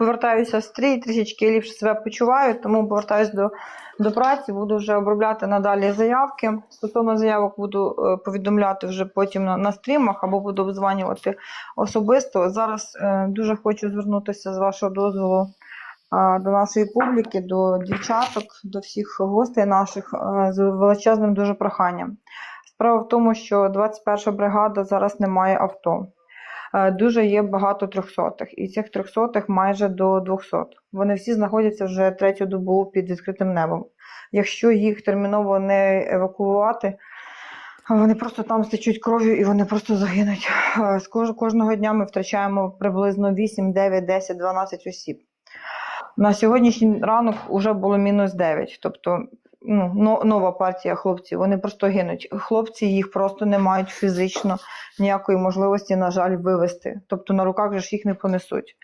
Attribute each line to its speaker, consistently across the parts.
Speaker 1: повертаюся стрій, трішечки ліпше себе почуваю, тому повертаюся до, до праці, буду вже обробляти надалі заявки. Стосовно заявок буду е, повідомляти вже потім на, на стрімах або буду обзванювати особисто. Зараз е, дуже хочу звернутися з вашого дозволу а, до нашої публіки, до дівчаток, до всіх гостей наших е, з величезним дуже проханням. Справа в тому, що 21 бригада зараз не має авто. Е, Дуже є багато трьохсотих, і цих трьохсотих майже до 200. Вони всі знаходяться вже третю добу під відкритим небом. Якщо їх терміново не евакуювати, вони просто там стечуть кров'ю і вони просто загинуть. Е, кожного дня ми втрачаємо приблизно 8, 9, 10, 12 осіб. На сьогоднішній ранок вже було мінус 9, тобто ну, нова партія хлопців. Вони просто гинуть. Хлопці їх просто не мають фізично ніякої можливості, на жаль, вивезти. Тобто на руках же ж їх не понесуть.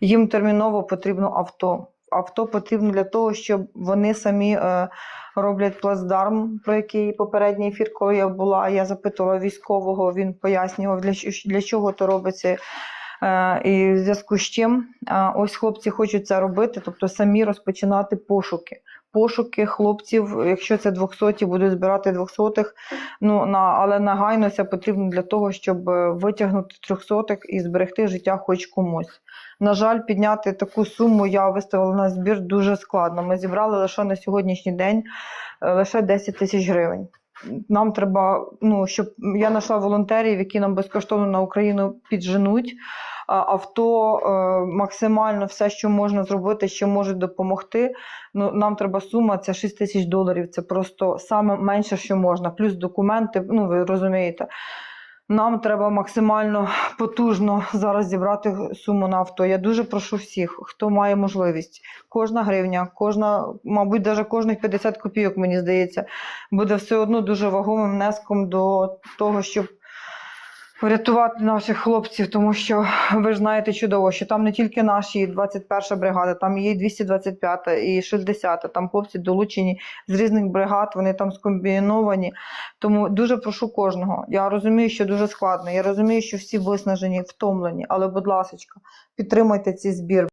Speaker 1: Їм терміново потрібно авто. Авто потрібно для того, щоб вони самі е, роблять плацдарм, про який попередній ефір, коли я була, я запитувала військового, він пояснював, для, для чого то робиться. Е, і в зв'язку з чим ось хлопці хочуть це робити, тобто самі розпочинати пошуки. Пошуки хлопців, якщо це 200, будуть збирати 200, ну, на, але нагайно це потрібно для того, щоб е, витягнути 300 і зберегти життя хоч комусь. На жаль, підняти таку суму я виставила на збір дуже складно. Ми зібрали лише на сьогоднішній день е, лише 10 тисяч гривень. Нам треба, ну, щоб я знайшла волонтерів, які нам безкоштовно на Україну підженуть авто, е, максимально все, що можна зробити, що можуть допомогти. Ну, нам треба сума, це 6 тисяч доларів. Це просто саме менше, що можна. Плюс документи, ну ви розумієте. Нам треба максимально потужно зараз зібрати суму на авто. Я дуже прошу всіх, хто має можливість. Кожна гривня, кожна, мабуть, навіть кожних 50 копійок, мені здається, буде все одно дуже вагомим внеском до того, щоб врятувати наших хлопців, тому що ви ж знаєте чудово, що там не тільки наші 21 бригада, там є і 225 і 60 Там хлопці долучені з різних бригад, вони там скомбіновані. Тому дуже прошу кожного. Я розумію, що дуже складно. Я розумію, що всі виснажені, втомлені, але, будь ласка, підтримуйте цей збір.